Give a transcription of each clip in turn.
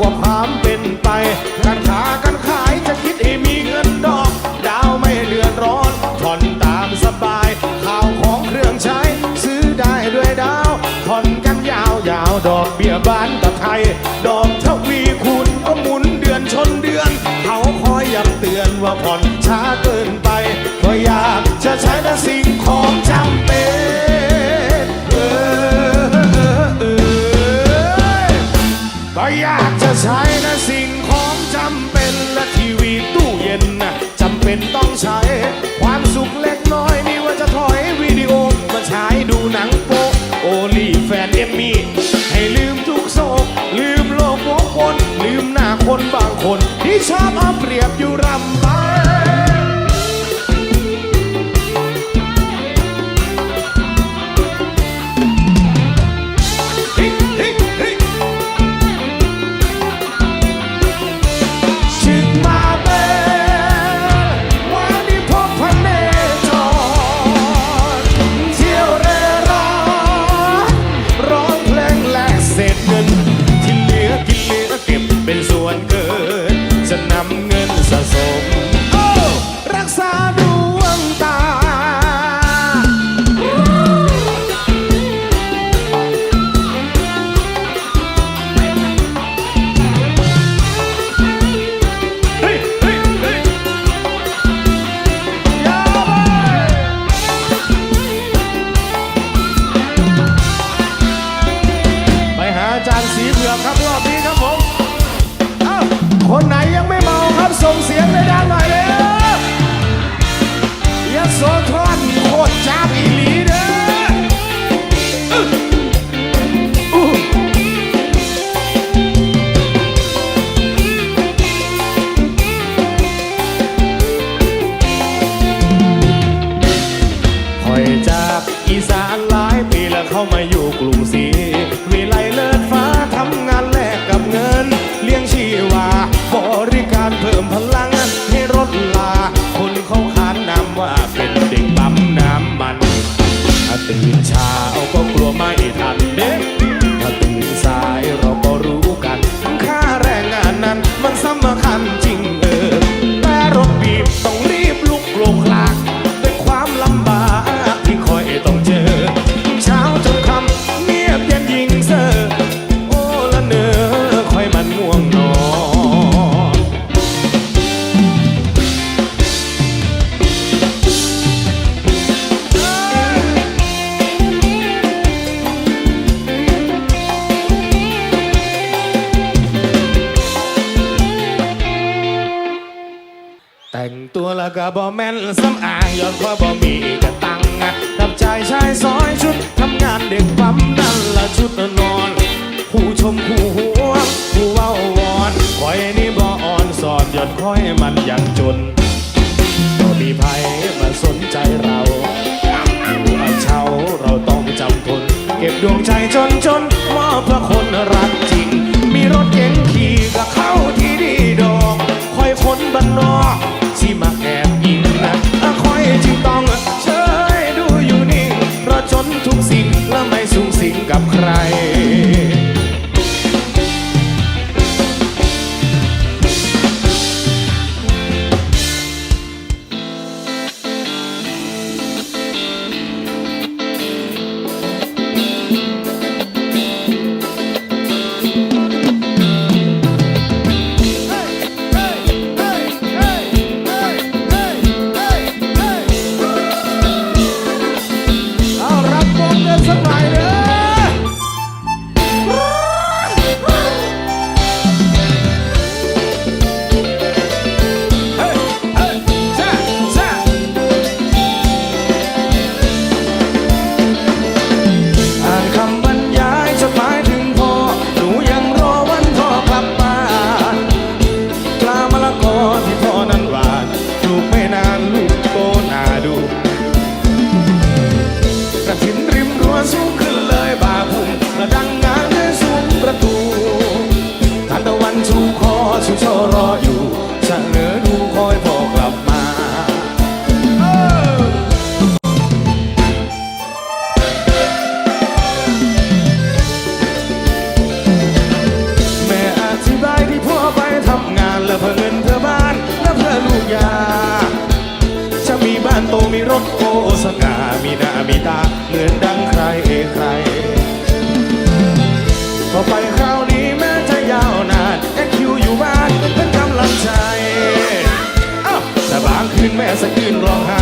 กว่าความเป็นไป การค้าการขายจะคิดให้มีเงินดอก ดาวไม่เดือดร้อนผ่อนตามสบายข่าวของเครื่องใช้ ซื้อได้ด้วยดาวผ่อนกันยาวยาวดอกเบี้ยบ้านตะไทยดอกทวีคูณก็หมุนเดือนชนเดือน เขาคอยย้ำเตือนว่าผ่อนช้าเกินไป ก็อยากจะใช้แต่สิ่งของจำเป็น บางคนที่ชอบเอาเปรียบอยู่รำ ก็บ่แม่นสำอางย้อนเพราะบ่มีกระตังอะทับใจชายซอยชุดทำงานเด็กปั๊มนั่นละชุดนอน ผู้ชมผู้หัวผู้เว้าวอนคอยนี่บ่อ่อนสอนยอนคอยมันยังจนบ่มีภัยมาสนใจเราอยู่อาเช่าเราต้องจำทน เก็บดวงใจจนจนมอบเพื่อคนรัก อยู่เสนอดูคอยพอกลับมา แม่อธิบายที่พ่อไปทำงาน แล้วเพื่อเงินเพื่อบ้าน และเพื่อลูกยา จะมีบ้านโตมีรถโอสง่ามีหน้ามีตา แม่สะกืนร้องไห้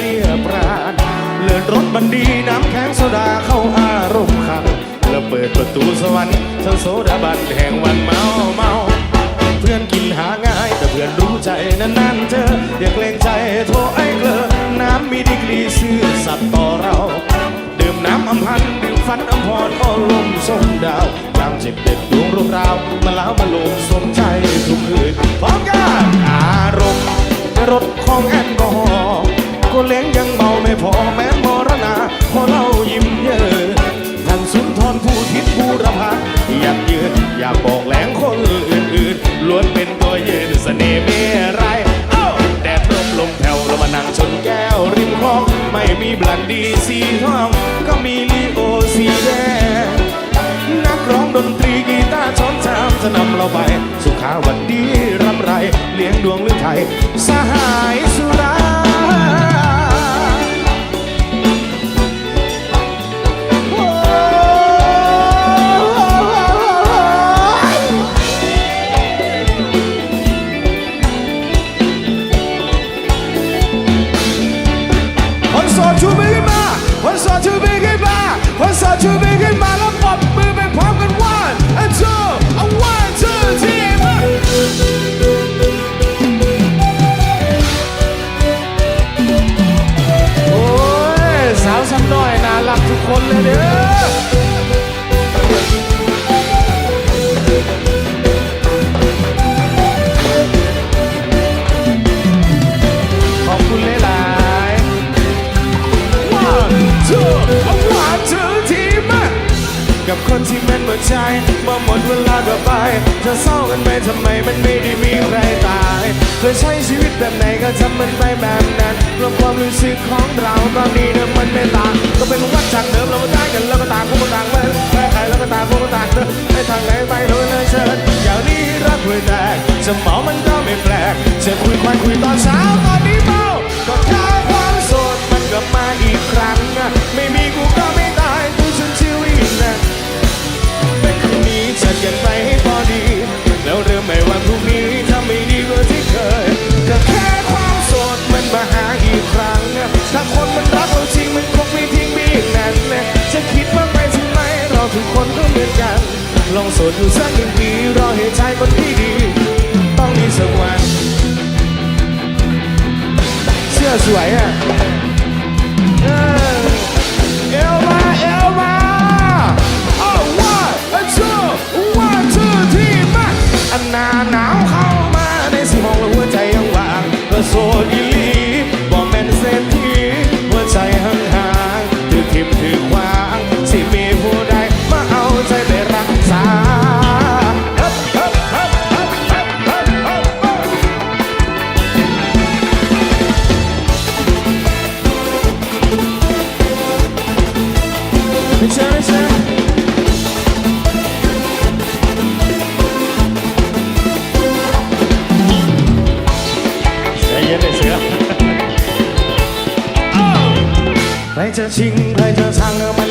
ิดรถบันดีน้ำแข็งโซดาเข้าอารมณ์ขังแล้วเปิดประตูสวรรค์ทั้โซดาบันแห่งวันเมาเมาเพื่อนกินหาง่ายแต่เพื่อนรู้ใจนานๆเจออย่าเกรงใจโทรไอ้เกลอน้ำมีดีกรีซื่อสัตย์ต่อเราดื่มน้ำอำพันดื่มฟันอำพรออลมสมดาวกลางจิบเด็ดดวงรูปราวมาแล้วมาลมสมใจทุกคืนพร้อมกันอารมณ์รถของแอลกอฮอล์ ก็เลี้ยงยังเบาไม่พอแม้มรณาพอเล่ายิ้มเยอะท่านสุนทรผู้ทิศผู้รพาอยากยืนอยากบอกแหลงคนอื่นๆล้วนเป็นตัวยืนเสน่ห์เมรัยเอ้าแดดลมลมแผ่วเรามานั่งชนแก้วริมคลอง ไม่มีบลันดีสีทอง ก็มีลีโอสีแดงนักร้องดนตรีกีตาร์ช้อนชามจะนำเราไป สุขาวันดีรำไร เลี้ยงดวงหรือไทย สหายสุรา ชิญอย่างนี้รักหัยแตกจะเมามันก็ไม่แปลกจะคุยควันคุยตอนเช้าตอนนี้เมาก็ท้าความสดมันกลับมาอีกครั้ง ไม่มีกูก็ไม่ตายกูฉันชีวิตกนะแต่คืนนี้จัดกันไปให้พอดี แล้วเริ่มใหม่วันพรุ่งนี้ทำไม่ดีกว่าที่เคยก็แค่ความสดมันมาหาอีกครั้งถ้าคนมันรักเราจริงมันคงไม่ทิ้งมีอีกนั้นจะคิดว่าไปทำไมเราทุกคนก็เหมือนกัน ลองสดดูสักหนึ่งทีรอเหตุใจคนที่ดี ต้องมีสักวัน เชื่อสวยอะ 在这情，在这唱歌。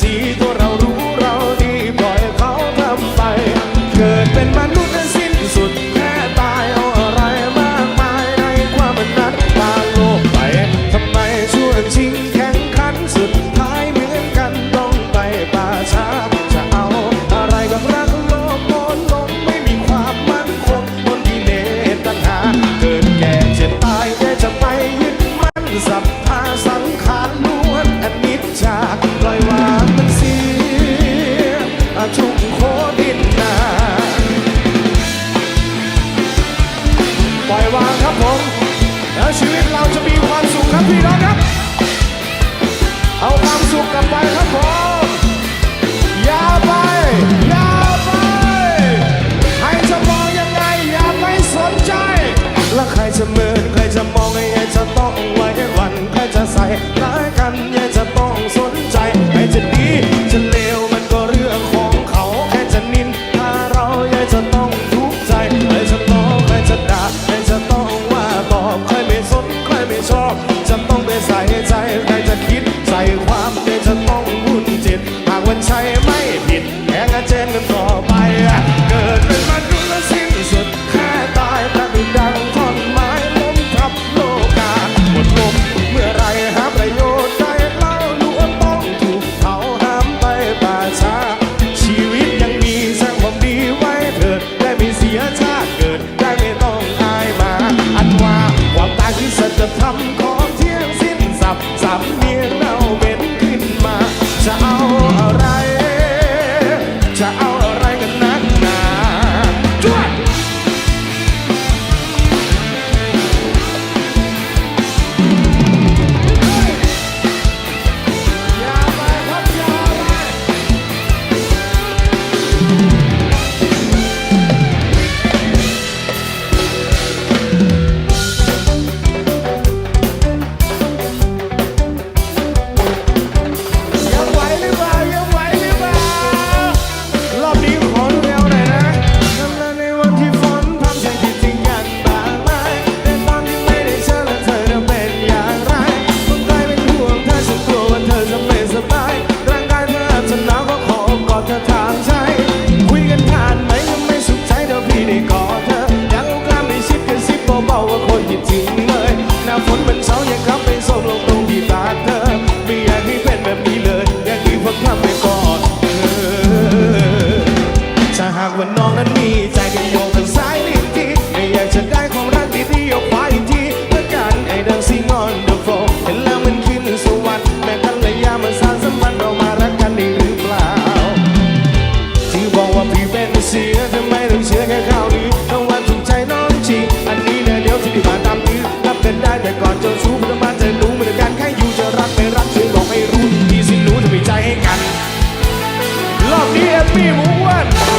vencido. พี่น้องครับ เอาความสุขกลับไปครับผมอย่าไปอย่าไป ใครจะมองยังไงอย่าไปสนใจ แล้วใครจะเมินใครจะมองยังไงจะต้องไว้วันใครจะใส่ มีหมูอ้วน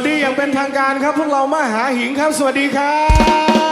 วัสดีอย่างเป็นทางการครับ พวกเรามาหาหิงครับ สวัสดีครับ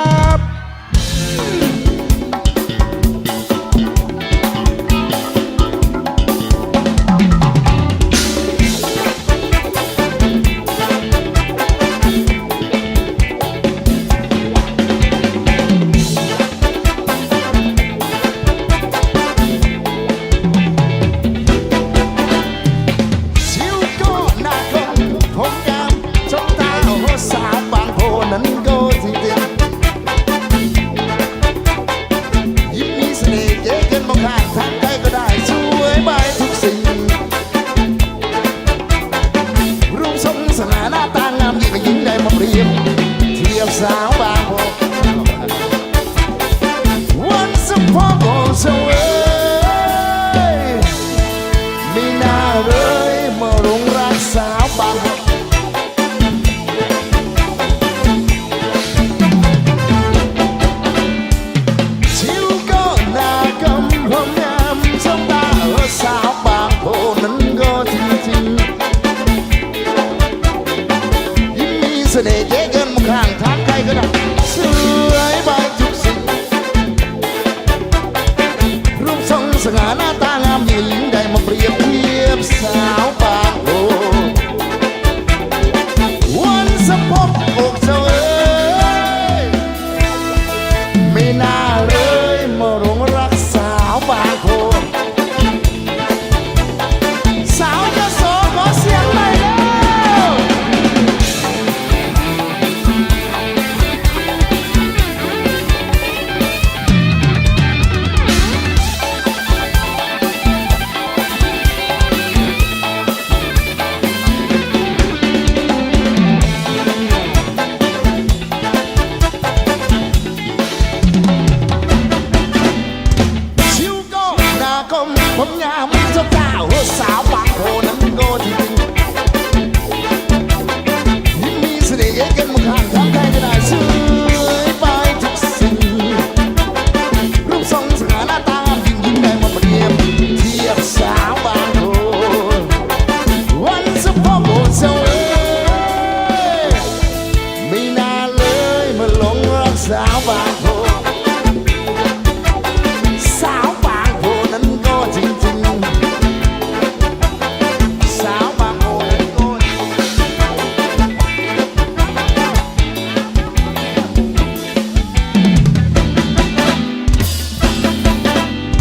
alguien que me canta.